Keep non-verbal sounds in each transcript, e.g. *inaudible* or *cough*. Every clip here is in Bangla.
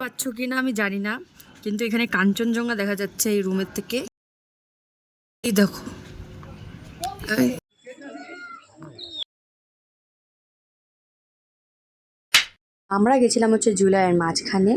পাচ্ছ কি না আমি জানি না, কিন্তু এখানে কাঞ্চনজঙ্ঘা দেখা যাচ্ছে এই রুমের থেকে। এই দেখো। আমরা গেছিলাম হচ্ছে জুলাইয়ের মাঝখানে।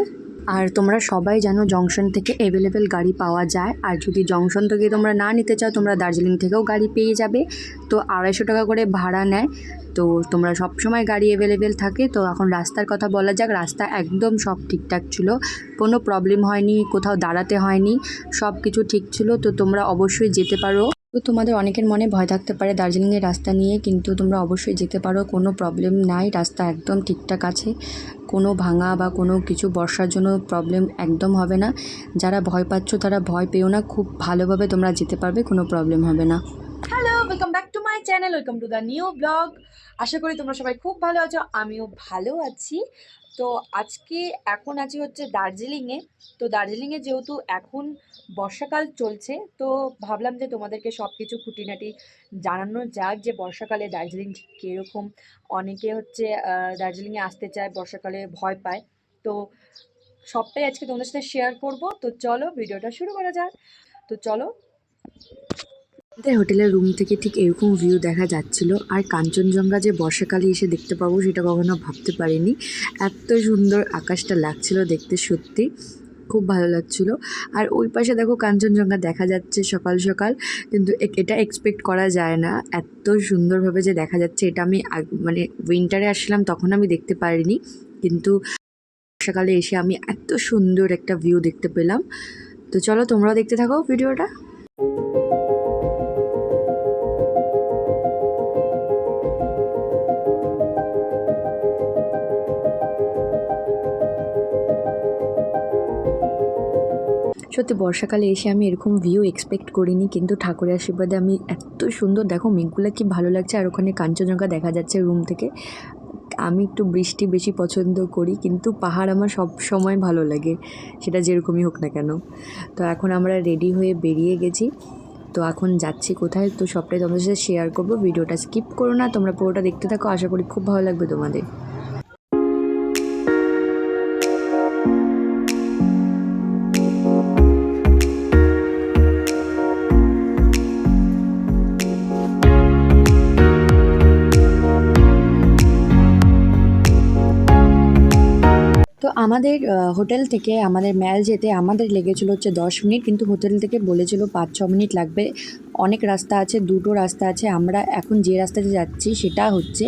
আর তোমরা সবাই জানো জংশন থেকে অ্যাভেলেবেল গাড়ি পাওয়া যায়। আর যদি জংশন থেকে তোমরা না নিতে চাও, তোমরা দার্জিলিং থেকেও গাড়ি পেয়ে যাবে। তো আড়াইশো টাকা করে ভাড়া নেয়। তো তোমরা সব সময় গাড়ি অ্যাভেলেবেল থাকে। তো এখন রাস্তার কথা বলা যাক, রাস্তা একদম সব ঠিকঠাক ছিল। কোনো প্রবলেম হয়নি, কোথাও দাঁড়াতে হয়নি সব কিছু ঠিক ছিল। তো তোমরা অবশ্যই যেতে পারো। তো তোমাদের অনেকের মনে ভয় থাকতে পারে দার্জিলিংয়ের রাস্তা নিয়ে, কিন্তু তোমরা অবশ্যই যেতে পারো। কোনো প্রবলেম নাই, রাস্তা একদম ঠিকঠাক আছে। কোনো ভাঙা বা কোনো কিছু বর্ষার জন্য প্রবলেম একদম হবে না। যারা ভয় পাচ্ছ তারা ভয় পেও না, খুব ভালোভাবে তোমরা যেতে পারবে, কোনো প্রবলেম হবে না। Welcome back to my channel welcome to the new blog আশা করি তোমরা সবাই খুব ভালো আছো, আমিও ভালো আছি। তো আজকে এখন আছি হচ্ছে দার্জিলিংয়ে তো দার্জিলিংয়ে যেহেতু এখন বর্ষাকাল চলছে, তো ভাবলাম যে তোমাদেরকে সব কিছু খুঁটিনাটি জানানো যাক যে বর্ষাকালে দার্জিলিং কীরকম। অনেকে হচ্ছে দার্জিলিংয়ে আসতে চায়, বর্ষাকালে ভয় পায়। তো সবটাই আজকে তোমাদের সাথে শেয়ার করব। তো চলো, ভিডিওটা শুরু করা যাক। তো চলো। আমাদের হোটেলের রুম থেকে ঠিক এরকম ভিউ দেখা যাচ্ছিল। আর কাঞ্চনজঙ্ঘা যে বর্ষাকালে এসে দেখতে পাবো সেটা কখনো ভাবতে পারিনি। এত সুন্দর আকাশটা লাগছিল দেখতে সত্যি। খুব ভালো লাগছিল। আর ওই পাশে দেখো কাঞ্চনজঙ্ঘা দেখা যাচ্ছে সকাল সকাল। কিন্তু এটা এক্সপেক্ট করা যায় না। এত সুন্দরভাবে যে দেখা যাচ্ছে এটা আমি মানে উইন্টারে আসলাম তখন আমি দেখতে পারিনি। কিন্তু বর্ষাকালে এসে আমি এত সুন্দর একটা ভিউ দেখতে পেলাম। তো চলো তোমরাও দেখতে থাকো ভিডিওটা সত্যি বর্ষাকালে এসে আমি এরকম ভিউ এক্সপেক্ট করিনি, কিন্তু ঠাকুরের আশীর্বাদে আমি এত সুন্দর, দেখো মেঘগুলো কি ভালো লাগছে, আর ওখানে কাঞ্চনজঙ্ঘা দেখা যাচ্ছে রুম থেকে। আমি একটু বৃষ্টি বেশি পছন্দ করি, কিন্তু পাহাড় আমার সব সময় ভালো লাগে, সেটা যেরকমই হোক না কেন। তো এখন আমরা রেডি হয়ে বেরিয়ে গেছি। তো এখন যাচ্ছি কোথায়, তো সবটাই তোমাদের সাথে শেয়ার করব, ভিডিওটা স্কিপ করো না, তোমরা পুরোটা দেখতে থাকো, আশা করি খুব ভালো লাগবে তোমাদের। আমাদের হোটেল থেকে আমাদের ম্যাল যেতে আমাদের লেগেছিল হচ্ছে দশ মিনিট, কিন্তু হোটেল থেকে বলেছিল পাঁচ, ছ মিনিট লাগবে। অনেক রাস্তা আছে, দুটো রাস্তা আছে। আমরা এখন যে রাস্তাতে যাচ্ছি সেটা হচ্ছে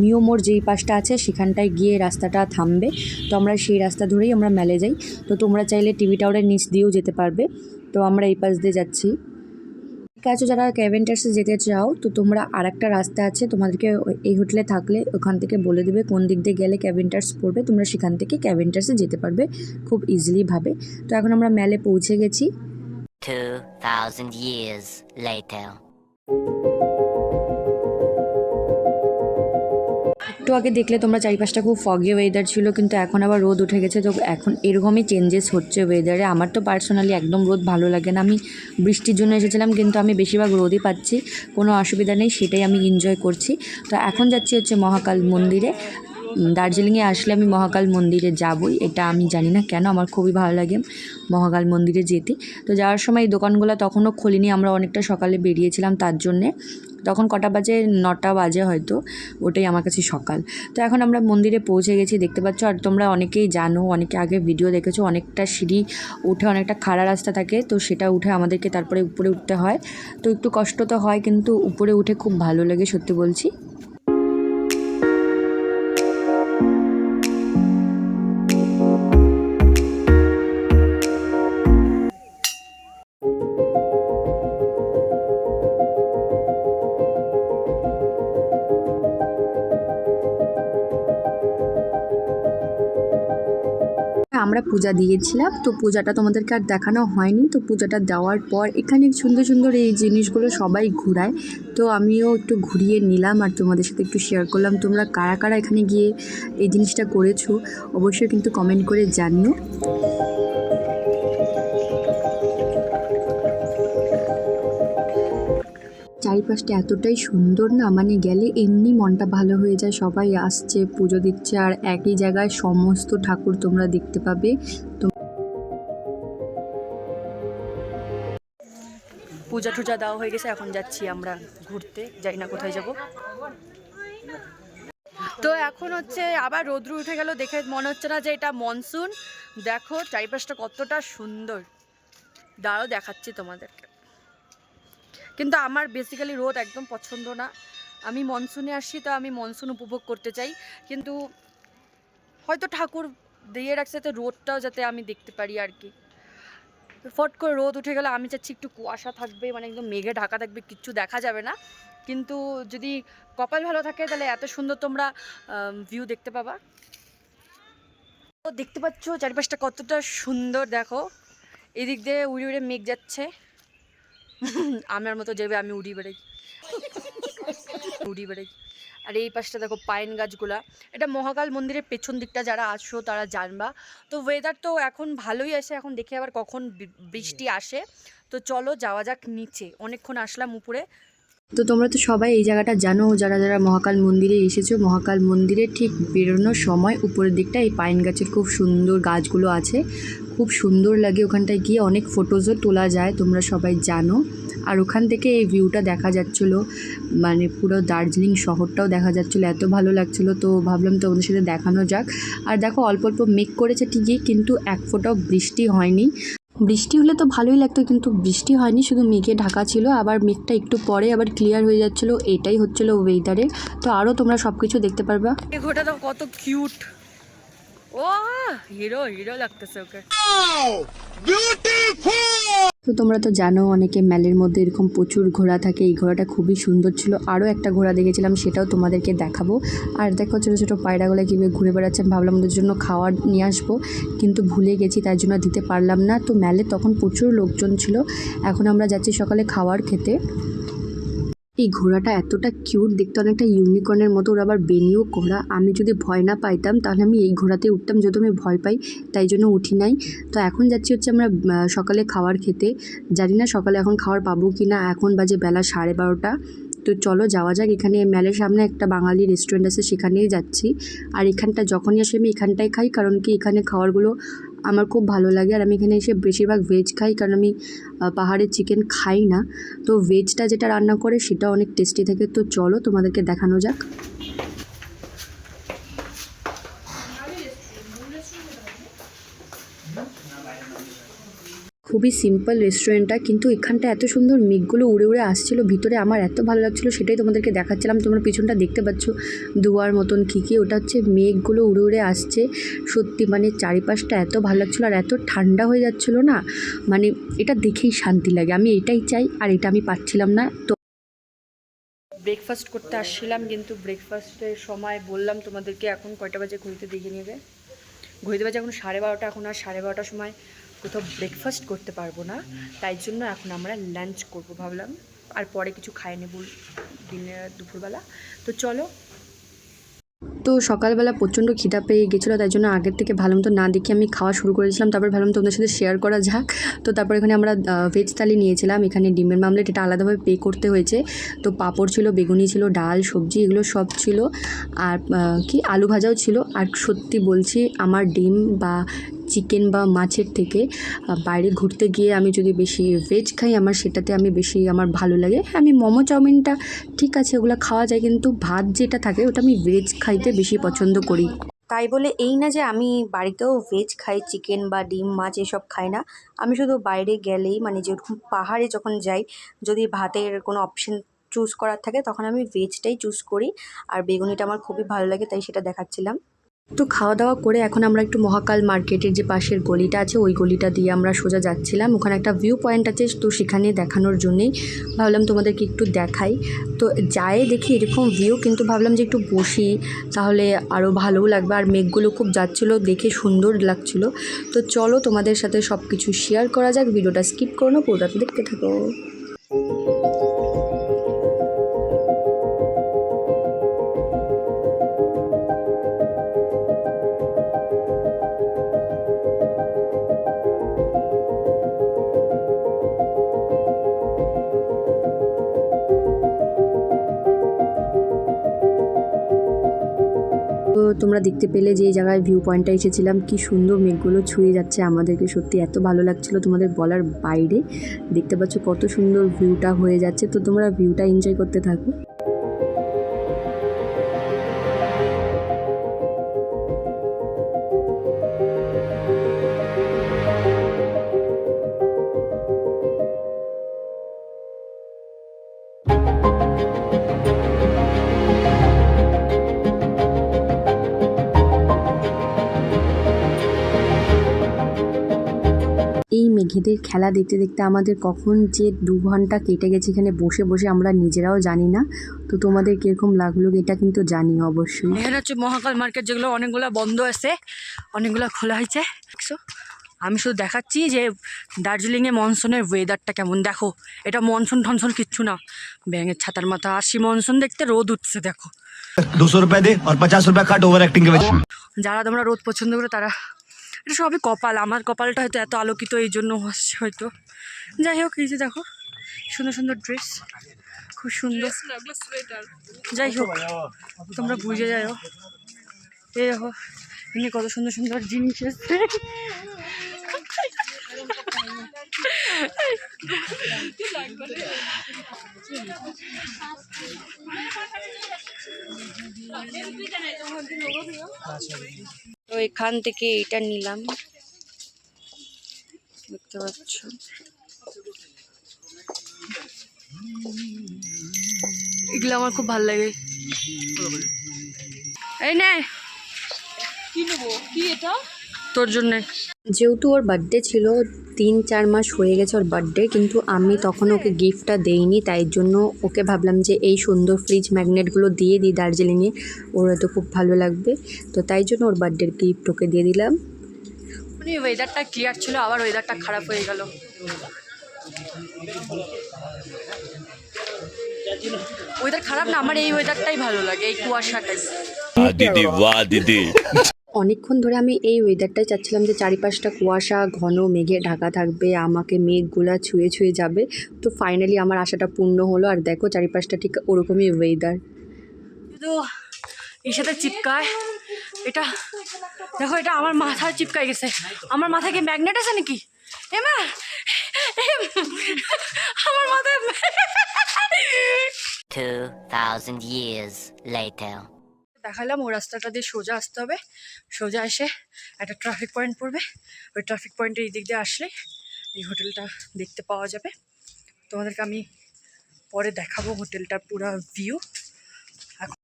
মিও মোড় যেই পাশটা আছে, সেখানটায় গিয়ে রাস্তাটা থামবে। তো আমরা সেই রাস্তা ধরেই আমরা ম্যালে যাই। তো তোমরা চাইলে টিভি টাওয়ারের নিচ দিয়েও যেতে পারবে। তো আমরা এই পাশ দিয়ে যাচ্ছি। ঠিক যারা ক্যাভেন্টার্সে যেতে চাও তো তোমরা আর একটা রাস্তা আছে তোমাদেরকে এই হোটেলে থাকলে ওখান থেকে বলে দেবে কোন দিক দিয়ে গেলে ক্যাভেন্টার্স পড়বে তোমরা সেখান থেকে ক্যাভেন্টার্সে যেতে পারবে খুব ইজিলিভাবে তো এখন আমরা ম্যালে পৌঁছে গেছি 2,000 years later. আগে দেখলে তোমরা চারিপাশটা খুব ফগি ওয়েদার ছিল, কিন্তু এখন আবার রোদ উঠে গেছে, তো এখন এরকমই চেঞ্জেস হচ্ছে ওয়েদারে আমার তো পার্সোনালি একদম রোদ ভালো লাগে না। আমি বৃষ্টির জন্য এসেছিলাম, কিন্তু আমি বেশিরভাগ রোদই পাচ্ছি, কোনো অসুবিধা নেই, সেটাই আমি এনজয় করছি। তো এখন যাচ্ছি হচ্ছে মহাকাল মন্দিরে। দার্জিলিংয়ে আসলে আমি মহাকাল মন্দিরে যাবই, এটা আমি জানি না কেন, আমার খুবই ভালো লাগে মহাকাল মন্দিরে যেতে। তো যাওয়ার সময় এই দোকানগুলো তখনও খোলেনি, আমরা অনেকটা সকালে বেরিয়েছিলাম তার জন্যে। তখন কটা বাজে? নটা বাজে হয়তো, ওটাই আমার কাছে সকাল। তো এখন আমরা মন্দিরে পৌঁছে গেছি, দেখতে পাচ্ছ, আর তোমরা অনেকেই জানো, অনেকে আগে ভিডিও দেখেছ, অনেকটা সিঁড়ি উঠে অনেকটা খাড়া রাস্তা থাকে, তো সেটা উঠে আমাদেরকে তারপরে উপরে উঠতে হয়। তো একটু কষ্ট তো হয়, কিন্তু উপরে উঠে খুব ভালো লাগে, সত্যি বলছি। পূজা দিয়েছিলাম। তো পূজাটা তোমাদেরকে আর দেখানো হয়নি। তো পূজাটা দেওয়ার পর এখানে সুন্দর সুন্দর এই জিনিসগুলো সবাই ঘুরায়। তো আমিও একটু ঘুরিয়ে নিলাম আর তোমাদের সাথে একটু শেয়ার করলাম। তোমরা কারা কারা এখানে গিয়ে এই জিনিসটা করেছ, অবশ্যই কিন্তু কমেন্ট করে জানিও। চারিপাশটা এতটাই সুন্দর না? মানে গেলে এমনি মনটা ভালো হয়ে যায়, সবাই আসছে, পুজো দিচ্ছে, আর একই জায়গায় সমস্ত ঠাকুর তোমরা দেখতে পাবে। পূজা টুজা দেওয়া হয়ে গেছে, এখন যাচ্ছি আমরা ঘুরতে, যাই না কোথায় যাব। তো এখন হচ্ছে আবার রোদ্র উঠে গেল, দেখে মনে হচ্ছে না যে এটা মনসুন দেখো, চারিপাশটা কতটা সুন্দর। দাঁড়াও, দেখাচ্ছি তোমাদেরকে। কিন্তু আমার বেসিক্যালি রোদ একদম পছন্দ না। আমি মনসুনে আসি, তো আমি মনসুন উপভোগ করতে চাই। কিন্তু হয়তো ঠাকুর দিয়ে রাখছে, তো রোদটাও যাতে আমি দেখতে পারি আর কি। ফট করে রোদ উঠে গেলে আমি চাচ্ছি একটু কুয়াশা থাকবে মানে একদম মেঘে ঢাকা থাকবে, কিচ্ছু দেখা যাবে না। কিন্তু যদি কপাল ভালো থাকে, তাহলে এত সুন্দর তোমরা ভিউ দেখতে পাবা। দেখতে পাচ্ছ চারিপাশটা কতটা সুন্দর, দেখো। এদিক দিয়ে উড়ে উড়ে মেঘ যাচ্ছে। আমার মতো যেভাবে আমি উড়ি বেড়াই। উড়ি বেড়াই। আর এই পাশটা দেখো পাইন গাছগুলা। এটা মহাকাল মন্দিরের পেছন দিকটা যারা আসো তারা জানবা। তো ওয়েদার তো এখন ভালোই আসে এখন দেখে আবার কখন বৃষ্টি আসে। তো চলো যাওয়া যাক নিচে। অনেকক্ষণ আসলাম উপরে। তো তোমরা তো সবাই এই জায়গাটা জানো, যারা যারা মহাকাল মন্দিরে এসেছ, মহাকাল মন্দিরে ঠিক বেরোনোর সময় উপরের দিকটা এই পাইন গাছের খুব সুন্দর গাছগুলো আছে। খুব সুন্দর লাগে ওখানটায় গিয়ে, অনেক ফটোজও তোলা যায়, তোমরা সবাই জানো। আর ওখান থেকে এই ভিউটা দেখা যাচ্ছিল মানে পুরো দার্জিলিং শহরটাও দেখা যাচ্ছিল, এত ভালো লাগছিল। তো ভাবলাম তোমাদের সাথে দেখানো যাক। আর দেখো, অল্প অল্প মেঘ করেছে ঠিকই, কিন্তু এক ফোঁটাও বৃষ্টি হয়নি। বৃষ্টি হলে তো ভালোই লাগতো, কিন্তু বৃষ্টি হয়নি, শুধু মেঘে ঢাকা ছিল, আবার মেঘটা একটু পরে আবার ক্লিয়ার হয়ে যাচ্ছিল, এটাই হচ্ছিল ওয়েদারের তো আরও তোমরা সব কিছু দেখতে পারবা। ঘোটা তো কত কিউট তো তোমরা তো জানো, অনেকে ম্যালের মধ্যে এরকম প্রচুর ঘোড়া থাকে। এই ঘোড়াটা খুবই সুন্দর ছিল। আরও একটা ঘোড়া দেখেছিলাম, সেটাও তোমাদেরকে দেখাবো। আর দেখো, ছোটো ছোটো পায়রাগুলো কীভাবে ঘুরে বেড়াচ্ছে। ভাবলাম ওদের জন্য খাবার নিয়ে আসব, কিন্তু ভুলে গেছি, তাই জন্য দিতে পারলাম না। তো ম্যালে তখন প্রচুর লোকজন ছিল। এখন আমরা যাচ্ছি সকালে খাওয়ার খেতে। এই ঘোড়াটা এতটা কিউট দেখতে অনেকটা ইউনিকর্নের মতো, ওর আবার বেনিও করা। আমি যদি ভয় না পাইতাম, তাহলে আমি এই ঘোড়াতে উঠতাম, যেহেতু আমি ভয় পাই, তাই জন্য উঠি নাই। তো এখন যাচ্ছি হচ্ছে আমরা সকালে খাবার খেতে। জানি না সকালে এখন খাবার পাবো কি না এখন বাজে বেলা সাড়ে বারোটা। তো চলো যাওয়া যাক, এখানে মেলের সামনে একটা বাঙালি রেস্টুরেন্ট আছে, সেখানেই যাচ্ছি। আর এখানটা যখনই আসি, আমি এখানটাই খাই, কারণ কি এখানে খাবারগুলো আমার খুব ভালো লাগে। আর আমি এখানে এসে বেশিরভাগ ভেজ খাই, কারণ আমি পাহাড়ের চিকেন খাই না। তো ভেজটা যেটা রান্না করে সেটা অনেক টেস্টি থাকে। তো চলো তোমাদেরকে দেখানো যাক। খুবই সিম্পল রেস্টুরেন্টটা কিন্তু এখানটা এত সুন্দর মেঘগুলো উড়ে উড়ে আসছিল, ভিতরে আমার এত ভালো লাগছিল, সেটাই তোমাদেরকে দেখাচ্ছিলাম। তোমরা পিছনটা দেখতে পাচ্ছ দুয়ার মতন কী কী, ওটা হচ্ছে মেঘগুলো উড়ে উড়ে আসছে। সত্যি মানে চারিপাশটা এত ভালো লাগছিল আর এত ঠান্ডা হয়ে যাচ্ছিল না মানে এটা দেখেই শান্তি লাগে। আমি এটাই চাই আর এটা আমি পাচ্ছিলাম না। তো ব্রেকফাস্ট করতে আসছিলাম, কিন্তু ব্রেকফাস্টের সময় বললাম তোমাদেরকে, এখন কয়টা বাজে ঘুরতে দেখে নেবে ঘুরতে বাজে এখন সাড়ে বারোটা, এখন আর সাড়ে বারোটার সময় কোথাও ব্রেকফাস্ট করতে পারব না, তাই জন্য এখন আমরা লাঞ্চ করব ভাবলাম। আর পরে কিছু খাই নেব দিনের দুপুরবেলা। তো চলো। তো সকালবেলা প্রচণ্ড খিদা পেয়ে গেছিল, তাই জন্য আগের থেকে ভালো মতো না দেখে আমি খাওয়া শুরু করেছিলাম তারপর ভাবলাম তোমাদের সাথে শেয়ার করা যাক। তো তারপর এখানে আমরা ভেজ থালি নিয়েছিলাম, এখানে ডিমের মামলেট, এটা আলাদাভাবে পে করতে হয়েছে। তো পাঁপড় ছিল, বেগুনি ছিল, ডাল, সবজি, এগুলো সব ছিল। আর কি? আলু ভাজাও ছিল। আর সত্যি বলছি, আমার ডিম বা চিকেন বা মাছের থেকে বাইরে ঘুরতে গিয়ে আমি যদি বেশি ভেজ খাই, আমার সেটাতে আমি বেশি আমার ভালো লাগে। হ্যাঁ আমি মোমো চাউমিনটা ঠিক আছে, ওগুলো খাওয়া যায়, কিন্তু ভাত যেটা থাকে, ওটা আমি ভেজ খাইতে বেশি পছন্দ করি। তাই বলে এই না যে আমি বাড়িতেও ভেজ খাই চিকেন বা ডিম, মাছ এসব খাই না। আমি শুধু বাইরে গেলেই মানে যেরকম পাহাড়ে যখন যাই, যদি ভাতের কোনো অপশন চুজ করার থাকে, তখন আমি ভেজটাই চুজ করি। আর বেগুনিটা আমার খুবই ভালো লাগে, তাই সেটা দেখাচ্ছিলাম। তো খাওয়া দাওয়া করে এখন আমরা একটু মহাকাল মার্কেটের যে পাশের গলিটা আছে, ওই গলিটা দিয়ে আমরা সোজা যাচ্ছিলাম। ওখানে একটা ভিউ পয়েন্ট আছে তো সেখানে দেখানোর জন্যেই ভাবলাম তোমাদেরকে একটু দেখাই। তো যায় দেখি এরকম ভিউ কিন্তু ভাবলাম যে একটু বসি, তাহলে আরও ভালোও লাগবে। আর মেঘগুলো খুব যাচ্ছিল, দেখে সুন্দর লাগছিল। তো চলো তোমাদের সাথে সব কিছু শেয়ার করা যাক, ভিডিওটা স্কিপ করো না, পুরোটা দেখতে থাকো। দেখতে পেলে যে জায়গায় ভিউ পয়েন্টটা এসেছিলাম, কি সুন্দর মেঘগুলো ছুঁয়ে যাচ্ছে আমাদেরকে। সত্যি এত ভালো লাগছিল তোমাদের বলার বাইরে। দেখতে পাচ্ছ কত সুন্দর ভিউটা হয়ে যাচ্ছে। তো তোমরা ভিউটা এনজয় করতে থাকো। এই মেঘেদের খেলা দেখতে দেখতে আমাদের কখন যে দু ঘণ্টা কেটে গেছে এখানে বসে বসে আমরা নিজেরাও জানি না। তো তোমাদের কীরকম লাগল এটা কিন্তু জানি অবশ্যই। এখানে হচ্ছে মহাকাল মার্কেট যেগুলো অনেকগুলো বন্ধ আছে অনেকগুলো খোলা হয়েছে। আমি শুধু দেখাচ্ছি যে দার্জিলিংয়ে মনসুনের ওয়েদারটা কেমন। দেখো এটা মনসুন ঠনসুন কিচ্ছু না। ব্যাঙের ছাতার মাথা আসি মনসুন দেখতে রোদ উঠছে দেখো। দুশো রুপিয়া দে আর পঞ্চাশ রুপিয়া কাট ওভার অ্যাক্টিং যারা তোমরা রোদ পছন্দ করো তারা এটা সবই কপাল, আমার কপালটা হয়তো এত আলোকিত এই জন্য হচ্ছে হয়তো। যাই হোক, এই যে দেখো, সুন্দর সুন্দর ড্রেস খুব সুন্দর। যাই হোক, তোমরা বুঝে যাও এই দেখো, এমনি কত সুন্দর সুন্দর জিনিস এসছে। তো এখান থেকে এইটা নিলাম। দেখতে পাচ্ছ। এগুলো আমার খুব ভালো লাগে। এই নে। কি নেব? কি এটা? তোর জন্যে। যেহেতু ওর বার্থডে ছিল তিন চার মাস হয়ে গেছে ওর বার্থডে কিন্তু আমি তখন ওকে গিফটটা দেইনি তাই জন্য ওকে ভাবলাম যে এই সুন্দর ফ্রিজ ম্যাগনেটগুলো দিয়ে দিই দার্জিলিংয়ে ওর হয়তো খুব ভালো লাগবে। তো তাই জন্য ওর বার্থডের গিফট ওকে দিয়ে দিলাম। মানে ওয়েদারটা ক্লিয়ার ছিল আবার ওয়েদারটা খারাপ হয়ে গেল। ওয়েদার খারাপ না আমার এই ওয়েদারটাই ভালো লাগে এই কুয়াশাটাই। দিদি বা দিদি। *laughs* অনেকক্ষণ ধরে আমি এই ওয়েদারটাই চাচ্ছিলাম যে চারিপাশটা কুয়াশা ঘন মেঘে ঢাকা থাকবে আমাকে মেঘগুলা ছুঁয়ে ছুঁয়ে যাবে। তো ফাইনালি আমার আশাটা পূর্ণ হলো আর দেখো চারিপাশটা ঠিক ওরকমই ওয়েদার তো এর সাথে চিপকায়। এটা দেখো এটা আমার মাথায় চিপকায় গেছে। আমার মাথায় কি ম্যাগনেট আছে নাকি? এমা আমার মাথায় 2,000 years later. দেখালাম, ও রাস্তাটা দিয়ে সোজা আসতে হবে। সোজা এসে একটা ট্রাফিক পয়েন্ট পড়বে। ওই ট্রাফিক পয়েন্টের এই দিক দিয়ে আসলে এই হোটেলটা দেখতে পাওয়া যাবে। তোমাদেরকে আমি পরে দেখাবো হোটেলটার পুরো ভিউ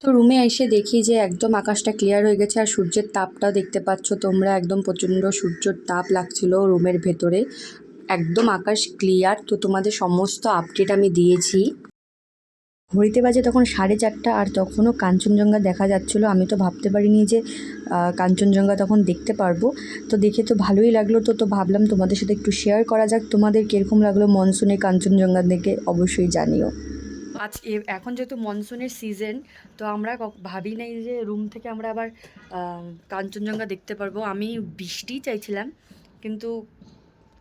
তো রুমে এসে দেখি যে একদম আকাশটা ক্লিয়ার হয়ে গেছে, আর সূর্যের তাপটাও দেখতে পাচ্ছ তোমরা, একদম প্রচণ্ড সূর্যের তাপ লাগছিল রুমের ভেতরে। একদম আকাশ ক্লিয়ার তো তোমাদের সমস্ত আপডেট আমি দিয়েছি। ঘড়িতে বাজে তখন সাড়ে চারটা আর তখনও কাঞ্চনজঙ্ঘা দেখা যাচ্ছিল। আমি তো ভাবতে পারিনি যে কাঞ্চনজঙ্ঘা তখন দেখতে পারব। তো দেখে তো ভালোই লাগল। তো তো ভাবলাম তোমাদের সাথে একটু শেয়ার করা যাক। তোমাদের কীরকম লাগল মনসুনে কাঞ্চনজঙ্ঘা দেখে? অবশ্যই জানিও। আজ এখন যেহেতু মনসুনের সিজন তো আমরা ভাবি নাই যে রুম থেকে আমরা আবার কাঞ্চনজঙ্ঘা দেখতে পারব। আমি বৃষ্টিই চাইছিলাম, কিন্তু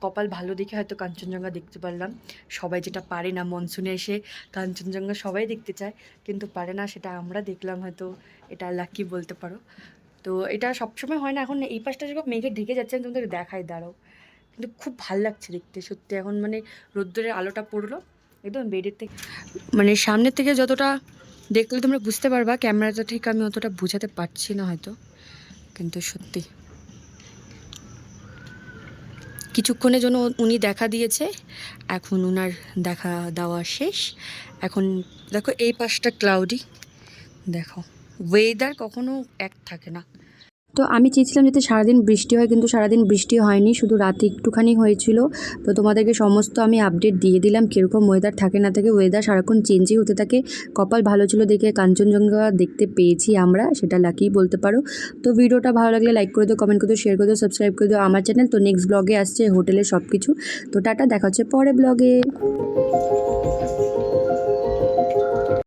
কপাল ভালো দেখে হয়তো কাঞ্চনজঙ্ঘা দেখতে পারলাম। সবাই যেটা পারে না, মনসুনে এসে কাঞ্চনজঙ্ঘা সবাই দেখতে চায়, কিন্তু পারে না সেটা আমরা দেখলাম হয়তো, এটা লাকি বলতে পারো। তো এটা সবসময় হয় না, এখন এই পাশটা যখন মেঘে ঢেকে যাচ্ছে, আমি তোমাদের দেখাই, দাঁড়াও। কিন্তু খুব ভালো লাগছে দেখতে, সত্যি এখন মানে রোদ্দুরের আলোটা পড়ল, একদম বেডের থেকে মানে সামনের থেকে যতটা দেখলে তোমরা বুঝতে পারবা, ক্যামেরাটা ঠিক আমি অতটা বোঝাতে পারছি না হয়তো, কিন্তু সত্যি। কিছুক্ষণের জন্য উনি দেখা দিয়েছে। এখন উনার দেখা দেওয়া শেষ। এখন দেখো এই পাশটা ক্লাউডি দেখো ওয়েদার কখনো এক থাকে না। তো আমি চেয়েছিলাম যাতে সারাদিন বৃষ্টি হয়, কিন্তু সারাদিন বৃষ্টি হয়নি, শুধু রাতে একটুখানি হয়েছিল। তো তোমাদেরকে সমস্ত আমি আপডেট দিয়ে দিলাম, কীরকম ওয়েদার থাকে না থাকে ওয়েদার সারাক্ষণ চেঞ্জই হতে থাকে। কপাল ভালো ছিল দেখে কাঞ্চনজঙ্ঘা দেখতে পেয়েছি আমরা, সেটা লাকিই বলতে পারো। তো ভিডিওটা ভালো লাগলে লাইক করে দিও কমেন্ট করে দিও শেয়ার করে দিও সাবস্ক্রাইব করে দিও। আমার চ্যানেল তো নেক্সট ব্লগে আসছে হোটেলের সব কিছু তো টাটা, দেখা হচ্ছে পরে ব্লগে